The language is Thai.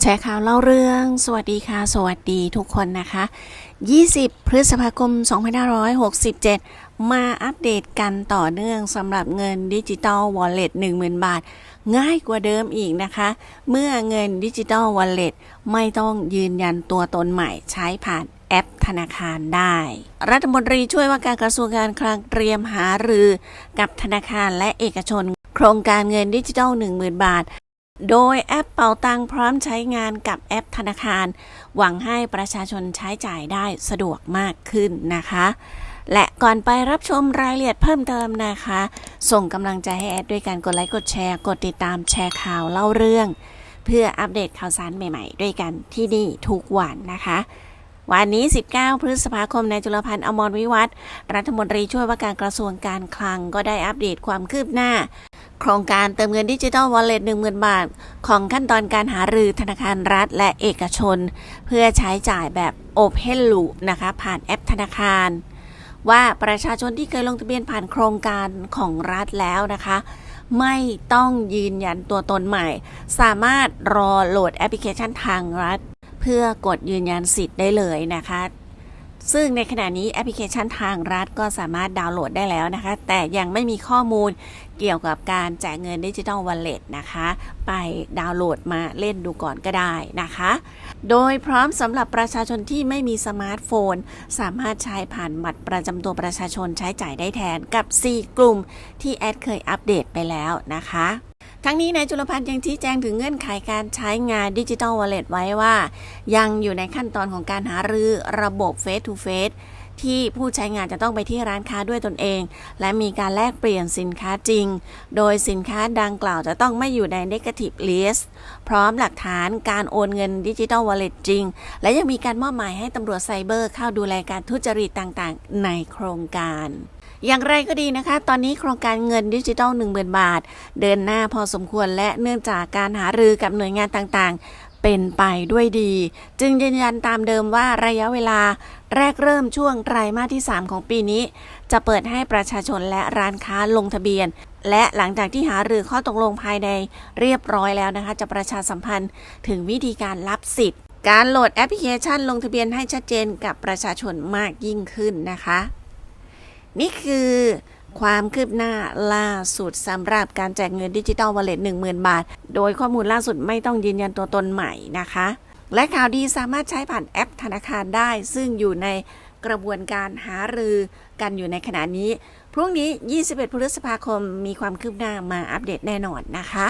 แชร์ข่าวเล่าเรื่อง สวัสดีค่ะ สวัสดีทุกคนนะคะ 20 พฤษภาคม 2567 มาอัปเดตกันต่อเนื่องสำหรับเงินดิจิตอลวอลเล็ต10,000 บาท ง่ายกว่าเดิมอีกนะคะ เมื่อเงินดิจิตอลวอลเล็ตไม่ต้องยืนยันตัวตนใหม่ใช้ผ่านแอปธนาคารได้ รัฐมนตรีช่วยว่าการกระทรวงการคลังเตรียมหารือกับธนาคารและเอกชน โครงการเงินดิจิทัล10,000 บาท โดยแอปเป่าตังพร้อมใช้งานกับแอปธนาคาร หวังให้ประชาชนใช้จ่ายได้สะดวกมากขึ้นนะคะ และก่อนไปรับชมรายละเอียดเพิ่มเติมนะคะ ส่งกำลังใจให้แอดด้วยการกดไลค์กดแชร์ กดติดตามแชร์ข่าวเล่าเรื่อง เพื่ออัปเดตข่าวสารใหม่ๆ ด้วยกันที่นี่ทุกวันนะคะวันนี้ 19 พฤษภาคม นายจุลพันธ์อมรวิวัฒนรัฐมนตรีช่วยว่าการกระทรวงการคลังก็ได้อัปเดตความคืบหน้า โครงการเติมเงินดิจิทัลวอลเล็ต10,000 บาท ของขั้นตอนการหารือธนาคารรัฐและเอกชน เพื่อใช้จ่ายแบบ Open Loop นะคะ ผ่านแอปธนาคาร ว่าประชาชนที่เคยลงทะเบียนผ่านโครงการของรัฐแล้วนะคะ ไม่ต้องยืนยันตัวตนใหม่ สามารถรอโหลดแอปพลิเคชันทางรัฐ เพื่อกดยืนยันสิทธิ์ได้เลยนะคะ ซึ่งในขณะนี้แอปพลิเคชันทางรัฐก็สามารถดาวน์โหลดได้แล้วนะคะ แต่ยังไม่มีข้อมูลเกี่ยวกับการแจกเงินดิจิทัลวอลเล็ตนะคะ ไปดาวน์โหลดมาเล่นดูก่อนก็ได้นะคะ โดยพร้อมสำหรับประชาชนที่ไม่มีสมาร์ทโฟน สามารถใช้ผ่านบัตรประจำตัวประชาชนใช้จ่ายได้แทนกับ 4 กลุ่มที่แอดเคยอัปเดตไปแล้วนะคะ ทั้งนี้นายจุลพันธ์ยังชี้แจงถึงเงื่อนไขการใช้งานดิจิทัลวอลเล็ตไว้ว่า ยังอยู่ในขั้นตอนของการหารือระบบ Face to Face ที่ผู้ใช้งานจะต้องไปที่ร้านค้าด้วยตนเอง และมีการแลกเปลี่ยนสินค้าจริง โดยสินค้าดังกล่าวจะต้องไม่อยู่ใน Negative List พร้อมหลักฐานการโอนเงินดิจิทัลวอลเล็ตจริง และยังมีการมอบหมายให้ตำรวจไซเบอร์เข้าดูแลการทุจริตต่างๆ ในโครงการ อย่างไรก็ดีนะคะ ตอนนี้โครงการเงินดิจิทัล10,000 บาท เดินหน้าพอสมควรและเนื่องจากการหารือกับหน่วยงานต่างๆ เป็นไปด้วยดี จึงยืนยันตามเดิมว่าระยะเวลาแรกเริ่มช่วงไตรมาสที่ 3 ของปีนี้ จะเปิดให้ประชาชนและร้านค้าลงทะเบียน และหลังจากที่หารือข้อตกลงภายในเรียบร้อยแล้วนะคะ จะประชาสัมพันธ์ถึงวิธีการรับสิทธิ์ การโหลดแอปพลิเคชันลงทะเบียนให้ชัดเจนกับประชาชนมากยิ่งขึ้นนะคะ นี่คือความคืบหน้าล่าสุดสำหรับการแจกเงินดิจิตอลวอลเล็ต10,000 บาท โดยข้อมูลล่าสุดไม่ต้องยืนยันตัวตนใหม่นะคะ และข่าวดีสามารถใช้ผ่านแอปธนาคารได้ ซึ่งอยู่ในกระบวนการหารือกันอยู่ในขณะนี้ พรุ่งนี้ 21 พฤษภาคมมีความคืบหน้ามาอัปเดตแน่นอนนะคะ